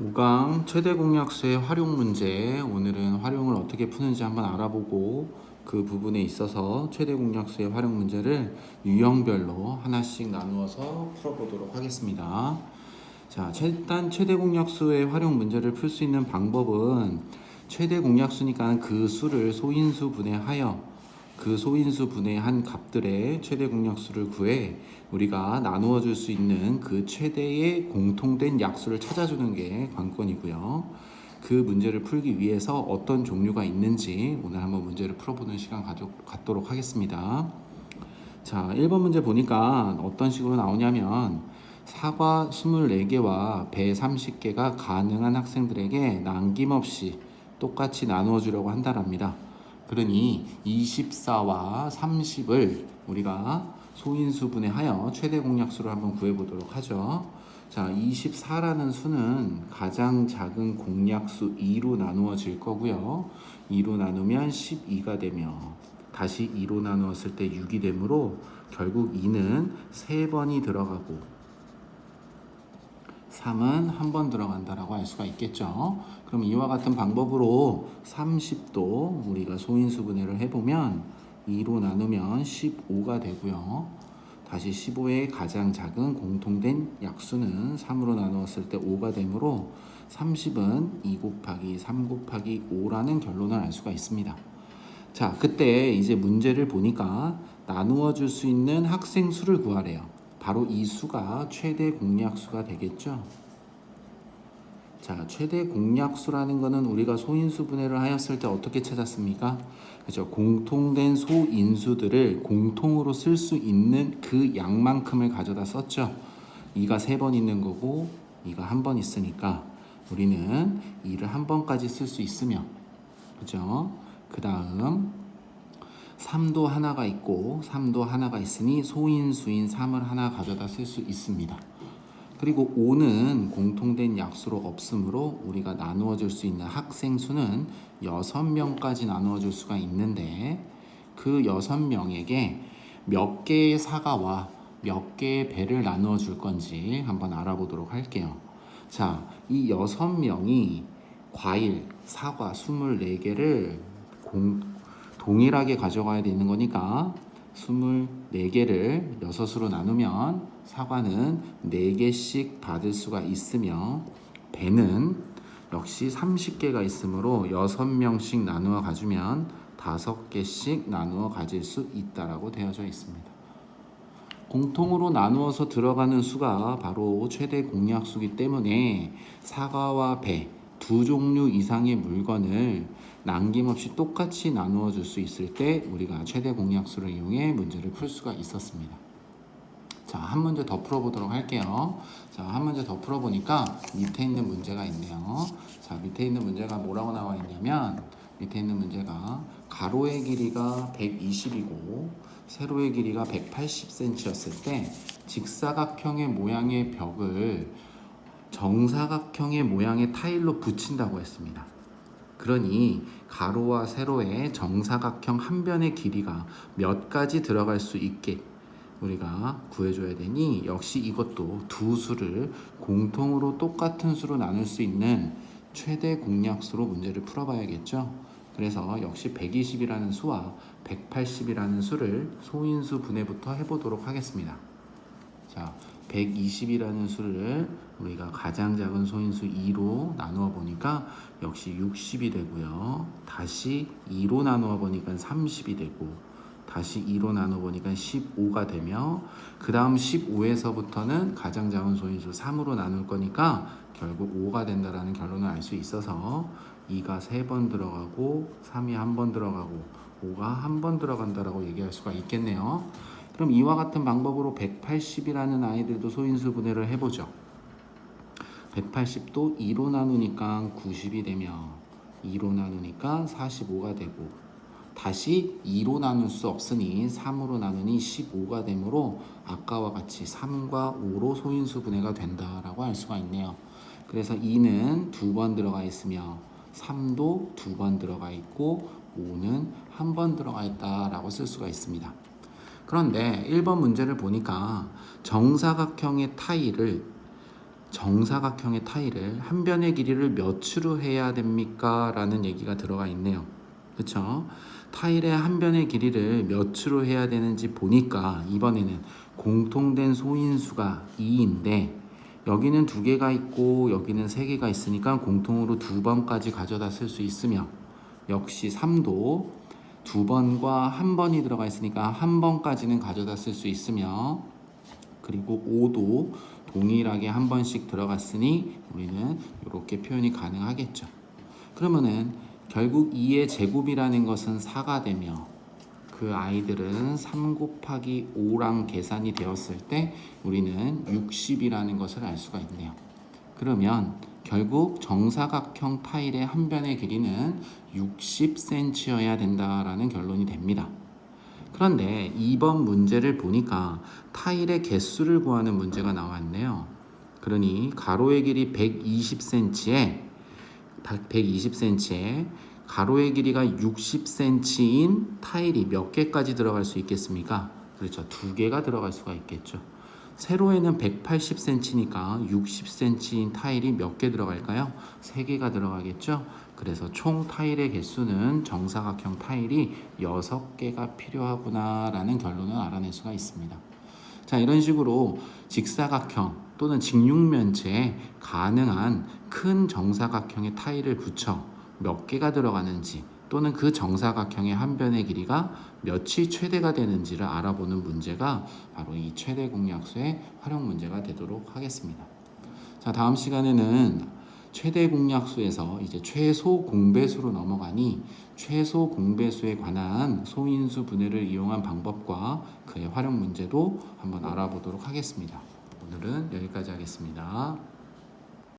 5강 최대 공약수의 활용 문제 오늘은 활용을 어떻게 푸는지 한번 알아보고 그 부분에 있어서 최대 공약수의 활용 문제를 유형별로 하나씩 나누어서 풀어보도록 하겠습니다. 자, 일단 최대 공약수의 활용 문제를 풀 수 있는 방법은 최대 공약수니까 그 수를 소인수 분해하여 그 소인수 분해한 값들의 최대 공약수를 구해 우리가 나누어 줄 수 있는 그 최대의 공통된 약수를 찾아주는 게 관건이고요. 그 문제를 풀기 위해서 어떤 종류가 있는지 오늘 한번 문제를 풀어보는 시간 가져, 갖도록 하겠습니다. 자, 1번 문제 보니까 어떤 식으로 나오냐면 사과 24개와 배 30개가 가능한 학생들에게 남김없이 똑같이 나누어 주려고 한다랍니다. 그러니 24와 30을 우리가 소인수 분해 하여 최대 공약수를 한번 구해 보도록 하죠. 자, 24라는 수는 가장 작은 공약수 2로 나누어질 거고요. 2로 나누면 12가 되며 다시 2로 나누었을 때 6이 되므로 결국 2는 3번이 들어가고 3은 한 번 들어간다라고 할 수가 있겠죠. 그럼 이와 같은 방법으로 30도 우리가 소인수 분해를 해보면 2로 나누면 15가 되고요. 다시 15의 가장 작은 공통된 약수는 3으로 나누었을 때 5가 되므로 30은 2 곱하기 3 곱하기 5라는 결론을 알 수가 있습니다. 자, 그때 이제 문제를 보니까 나누어 줄 수 있는 학생 수를 구하래요. 바로 이 수가 최대 공약수가 되겠죠. 자, 최대 공약수라는 것은 우리가 소인수 분해를 하였을 때 어떻게 찾았습니까? 그죠? 공통된 소인수들을 공통으로 쓸 수 있는 그 양만큼을 가져다 썼죠. 2가 세번 있는 거고 2가 한번 있으니까 우리는 2를 한 번까지 쓸 수 있으며 그죠? 그 다음 3도 하나가 있고 3도 하나가 있으니 소인 수인 3을 하나 가져다 쓸 수 있습니다. 그리고 5는 공통된 약수로 없으므로 우리가 나누어 줄 수 있는 학생 수는 6명까지 나누어 줄 수가 있는데 그 6명에게 몇 개의 사과와 몇 개의 배를 나누어 줄 건지 한번 알아보도록 할게요. 자, 이 6명이 과일, 사과 24개를 공, 동일하게 가져가야 되는 거니까 24개를 6으로 나누면 사과는 4개씩 받을 수가 있으며 배는 역시 30개가 있으므로 6명씩 나누어 가주면 5개씩 나누어 가질 수 있다라고 되어져 있습니다. 공통으로 나누어서 들어가는 수가 바로 최대 공약수기 때문에 사과와 배 두 종류 이상의 물건을 남김없이 똑같이 나누어 줄 수 있을 때 우리가 최대 공약수를 이용해 문제를 풀 수가 있었습니다. 자, 한 문제 더 풀어보도록 할게요. 자, 한 문제 더 풀어보니까 밑에 있는 문제가 있네요. 자, 밑에 있는 문제가 뭐라고 나와 있냐면 밑에 있는 문제가 가로의 길이가 120이고 세로의 길이가 180cm였을 때 직사각형의 모양의 벽을 정사각형의 모양의 타일로 붙인다고 했습니다. 그러니 가로와 세로의 정사각형 한 변의 길이가 몇 가지 들어갈 수 있게 우리가 구해줘야 되니 역시 이것도 두 수를 공통으로 똑같은 수로 나눌 수 있는 최대 공약수로 문제를 풀어봐야겠죠. 그래서 역시 120이라는 수와 180이라는 수를 소인수 분해부터 해보도록 하겠습니다. 자, 120이라는 수를 우리가 가장 작은 소인수 2로 나누어 보니까 역시 60이 되고요. 다시 2로 나누어 보니까 30이 되고 다시 2로 나누어 보니까 15가 되며 그 다음 15에서부터는 가장 작은 소인수 3으로 나눌 거니까 결국 5가 된다라는 결론을 알 수 있어서 2가 3번 들어가고 3이 한번 들어가고 5가 한번 들어간다라고 얘기할 수가 있겠네요. 그럼 이와 같은 방법으로 180이라는 아이들도 소인수 분해를 해보죠. 180도 2로 나누니까 90이 되며 2로 나누니까 45가 되고 다시 2로 나눌 수 없으니 3으로 나누니 15가 되므로 아까와 같이 3과 5로 소인수 분해가 된다라고 할 수가 있네요. 그래서 2는 두 번 들어가 있으며 3도 두 번 들어가 있고 5는 한 번 들어가 있다라고 쓸 수가 있습니다. 그런데 1번 문제를 보니까 정사각형의 타일을 정사각형의 타일을 한 변의 길이를 몇으로 해야 됩니까? 라는 얘기가 들어가 있네요. 그쵸? 타일의 한 변의 길이를 몇으로 해야 되는지 보니까 이번에는 공통된 소인수가 2인데 여기는 두 개가 있고 여기는 세 개가 있으니까 공통으로 두 번까지 가져다 쓸 수 있으며 역시 3도 두 번과 한 번이 들어가 있으니까 한 번까지는 가져다 쓸 수 있으며 그리고 5도 동일하게 한 번씩 들어갔으니 우리는 이렇게 표현이 가능하겠죠. 그러면은 결국 2의 제곱이라는 것은 4가 되며 그 아이들은 3 곱하기 5랑 계산이 되었을 때 우리는 60이라는 것을 알 수가 있네요. 그러면 결국 정사각형 타일의 한 변의 길이는 60cm여야 된다라는 결론이 됩니다. 그런데 2번 문제를 보니까 타일의 개수를 구하는 문제가 나왔네요. 그러니 가로의 길이 120cm에 120cm에 가로의 길이가 60cm인 타일이 몇 개까지 들어갈 수 있겠습니까? 그렇죠. 두 개가 들어갈 수가 있겠죠. 세로에는 180cm니까 60cm인 타일이 몇 개 들어갈까요? 세 개가 들어가겠죠. 그래서 총 타일의 개수는 정사각형 타일이 6개가 필요하구나라는 결론을 알아낼 수가 있습니다. 자, 이런 식으로 직사각형 또는 직육면체에 가능한 큰 정사각형의 타일을 붙여 몇 개가 들어가는지 또는 그 정사각형의 한 변의 길이가 몇이 최대가 되는지를 알아보는 문제가 바로 이 최대 공약수의 활용 문제가 되도록 하겠습니다. 자, 다음 시간에는 최대 공약수에서 이제 최소 공배수로 넘어가니 최소 공배수에 관한 소인수 분해를 이용한 방법과 그의 활용 문제도 한번 알아보도록 하겠습니다. 오늘은 여기까지 하겠습니다.